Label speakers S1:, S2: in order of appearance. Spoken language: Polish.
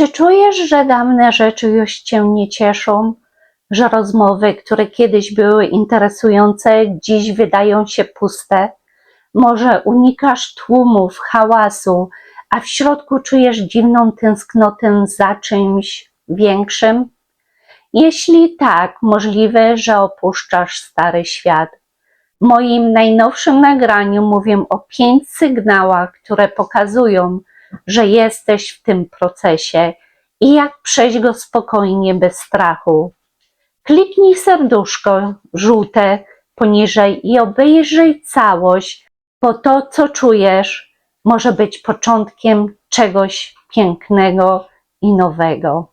S1: Czy czujesz, że dawne rzeczy już cię nie cieszą? Że rozmowy, które kiedyś były interesujące, dziś wydają się puste? Może unikasz tłumów, hałasu, a w środku czujesz dziwną tęsknotę za czymś większym? Jeśli tak, możliwe, że opuszczasz stary świat. W moim najnowszym nagraniu mówię o pięć sygnałach, które pokazują, że jesteś w tym procesie i jak przejść go spokojnie, bez strachu. Kliknij serduszko żółte poniżej i obejrzyj całość, bo to, co czujesz, może być początkiem czegoś pięknego i nowego.